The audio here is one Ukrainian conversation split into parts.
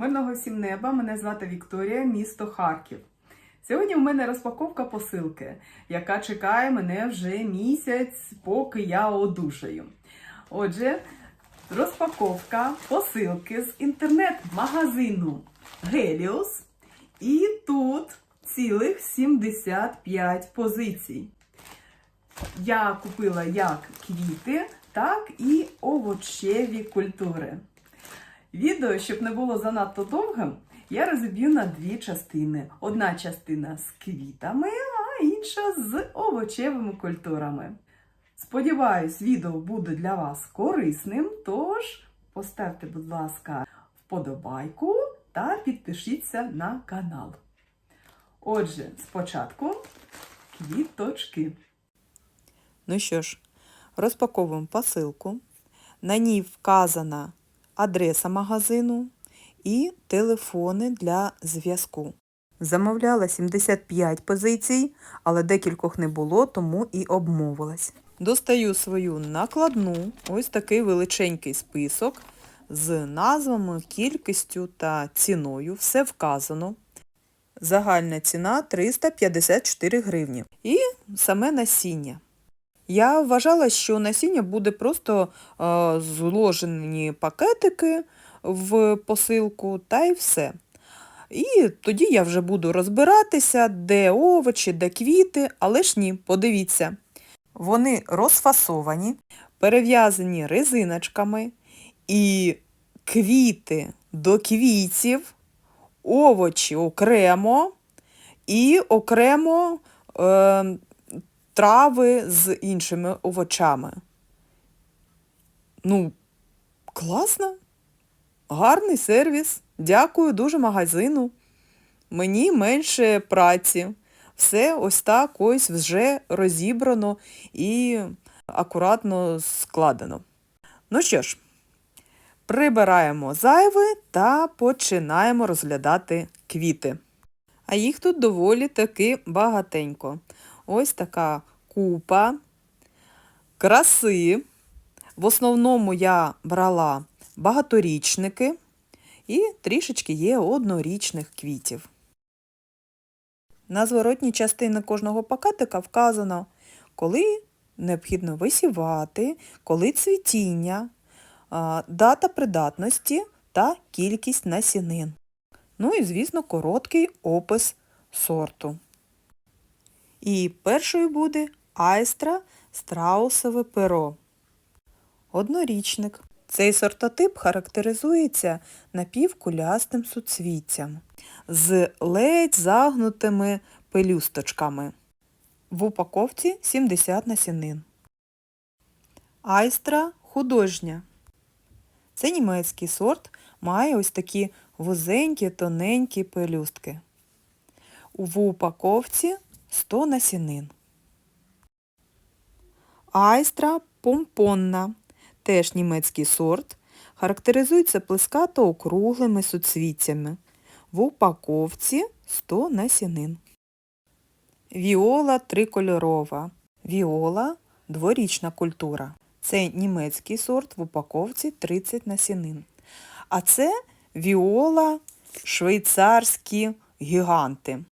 Мирного всім неба, мене звати Вікторія, місто Харків. Сьогодні в мене розпаковка посилки, яка чекає мене вже місяць, поки я одужаю. Отже, розпаковка посилки з інтернет-магазину Helios. І тут цілих 75 позицій. Я купила як квіти, так і овочеві культури. Відео, щоб не було занадто довгим, я розіб'ю на дві частини. Одна частина з квітами, а інша з овочевими культурами. Сподіваюсь, відео буде для вас корисним, тож поставте, будь ласка, вподобайку та підпишіться на канал. Отже, спочатку квіточки. Ну що ж, розпаковуємо посилку. На ній вказана адреса магазину і телефони для зв'язку. Замовляла 75 позицій, але декількох не було, тому і обмовилась. Достаю свою накладну, ось такий величенький список з назвами, кількістю та ціною. Все вказано. Загальна ціна 354 гривні. І саме насіння. Я вважала, що насіння буде просто е, зложені пакетики в посилку та й все. І тоді я вже буду розбиратися, де овочі, де квіти, але ж ні, подивіться. Вони розфасовані, перев'язані резиночками, і квіти до квітів, овочі окремо і окремо е, трави з іншими овочами. Ну, класно. Гарний сервіс. Дякую дуже магазину. Мені менше праці. Все ось так ось вже розібрано і акуратно складено. Ну що ж, прибираємо зайве та починаємо розглядати квіти. А їх тут доволі таки багатенько. Ось така купа краси. В основному я брала багаторічники і трішечки є однорічних квітів. На зворотній частині кожного пакетика вказано, коли необхідно висівати, коли цвітіння, дата придатності та кількість насінин. Ну і, звісно, короткий опис сорту. І першою буде айстра страусове перо. Однорічник. Цей сортотип характеризується напівкулястим суцвіттям з ледь загнутими пелюсточками. В упаковці 70 насінин. Айстра художня. Це німецький сорт, має ось такі вузенькі тоненькі пелюстки. В упаковці 100 насінин. Айстра помпонна, теж німецький сорт, характеризується плескато округлими суцвіттями. В упаковці 100 насінин. Віола трикольорова. Віола дворічна культура. Це німецький сорт в упаковці 30 насінин. А це віола швейцарські гіганти.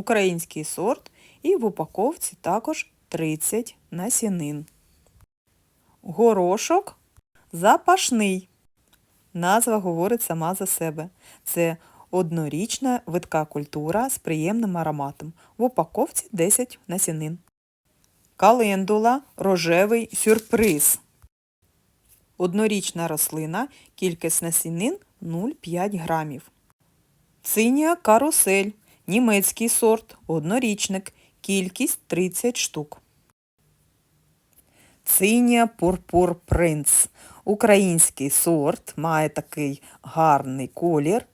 Український сорт і в упаковці також 30 насінин. Горошок запашний. Назва говорить сама за себе. Це однорічна видка культура з приємним ароматом. В упаковці 10 насінин. Календула рожевий сюрприз. Однорічна рослина, кількість насінин 0,5 грамів. Цинія карусель. Німецький сорт, однорічник, кількість 30 штук. Цинія пурпур принц. Український сорт має такий гарний колір.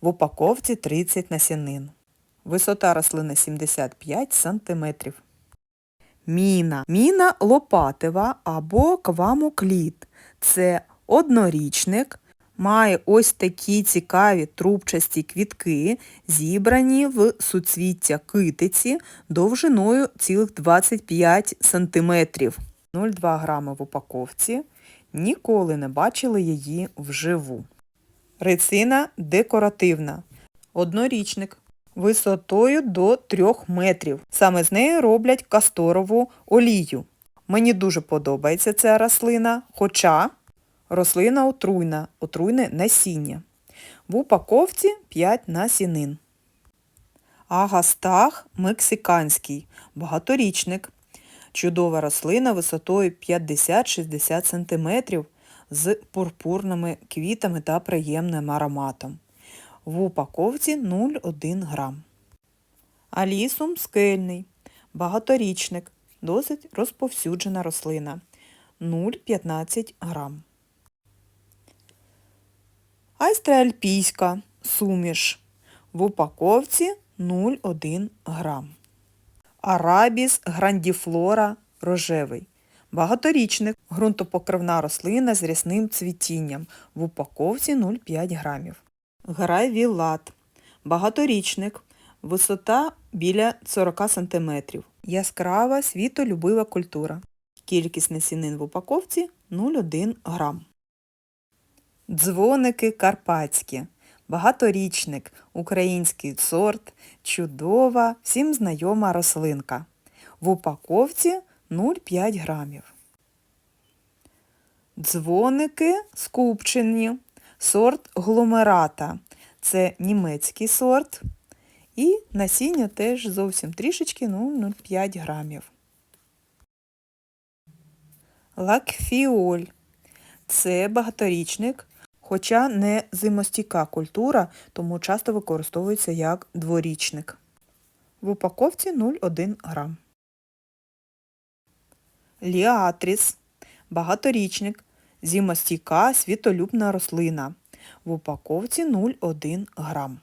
В упаковці 30 насінин. Висота рослини 75 см. Міна. Міна лопатева або квамокліт. Це однорічник, має ось такі цікаві трубчасті квітки, зібрані в суцвіття китиці довжиною цілих 25 см. 0,2 грами в упаковці. Ніколи не бачили її вживу. Рецина декоративна. Однорічник. Висотою до 3 метрів. Саме з неї роблять касторову олію. Мені дуже подобається ця рослина, хоча рослина отруйна, отруйне насіння. В упаковці 5 насінин. Агастах мексиканський, багаторічник. Чудова рослина висотою 50-60 см з пурпурними квітами та приємним ароматом. В упаковці 0,1 грам. Алісум скельний, багаторічник, досить розповсюджена рослина 0,15 грам. Айстреальпійська суміш в упаковці 0,1 грам. Арабіс грандіфлора рожевий. Багаторічник, ґрунтопокривна рослина з рясним цвітінням в упаковці 0,5 грамів. Грайвілат. Багаторічник. Висота біля 40 см. Яскрава світолюбива культура. Кількість насінин в упаковці 0,1 грам. Дзвоники карпатські. Багаторічник, український сорт, чудова, всім знайома рослинка. В упаковці 0,5 грамів. Дзвоники скупчені, сорт гломерата. Це німецький сорт. І насіння теж зовсім трішечки, ну 0,5 грамів. Лакфіоль. Це багаторічник, хоча не зимостійка культура, тому часто використовується як дворічник. В упаковці 0,1 грам. Ліатріс. Багаторічник. Зимостійка світолюбна рослина. В упаковці 0,1 грам.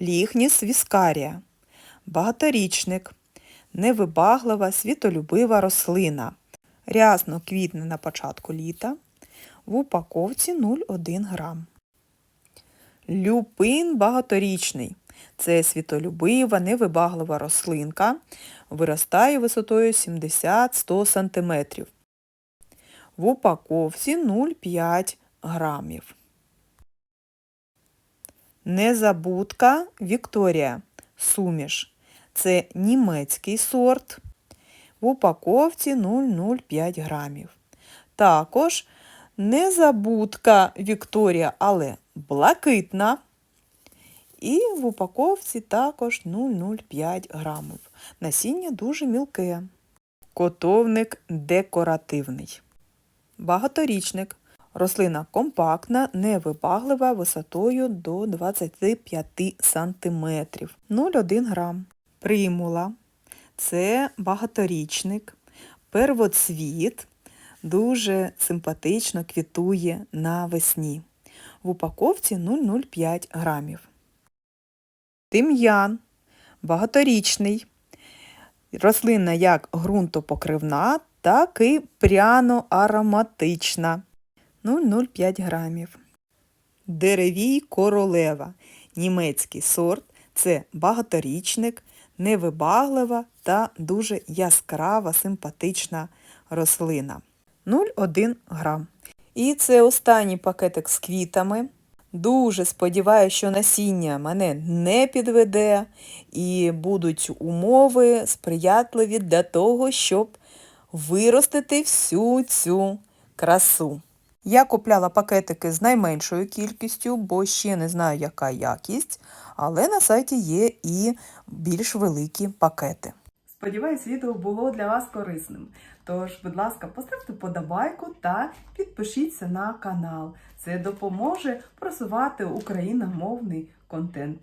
Ліхніс віскарія. Багаторічник. Невибаглива світолюбива рослина. Рясно квітне на початку літа. В упаковці 0,1 грам. Люпин багаторічний. Це світолюбива, невибаглива рослинка. Виростає висотою 70-100 см. В упаковці 0,5 грамів. Незабудка Вікторія. Суміш. Це німецький сорт. В упаковці 0,05 грамів. Також незабудка Вікторія, але блакитна. І в упаковці також 0,05 грамів. Насіння дуже мілке. Котовник декоративний. Багаторічник. Рослина компактна, невибаглива висотою до 25 см. 0,1 грам. Примула. Це багаторічник. Первоцвіт. Дуже симпатично квітує навесні. В упаковці 0,05 грамів. Тим'ян. Багаторічний. Рослина як ґрунтопокривна, так і пряно-ароматична. 0,05 грамів. Деревій королева. Німецький сорт. Це багаторічник, невибаглива та дуже яскрава, симпатична рослина. 0,1 грам. І це останній пакетик з квітами. Дуже сподіваюся, що насіння мене не підведе і будуть умови сприятливі для того, щоб виростити всю цю красу. Я купляла пакетики з найменшою кількістю, бо ще не знаю, яка якість, але на сайті є і більш великі пакети. Сподіваюсь, відео було для вас корисним. Тож, будь ласка, поставте подобайку та підпишіться на канал. Це допоможе просувати україномовний контент.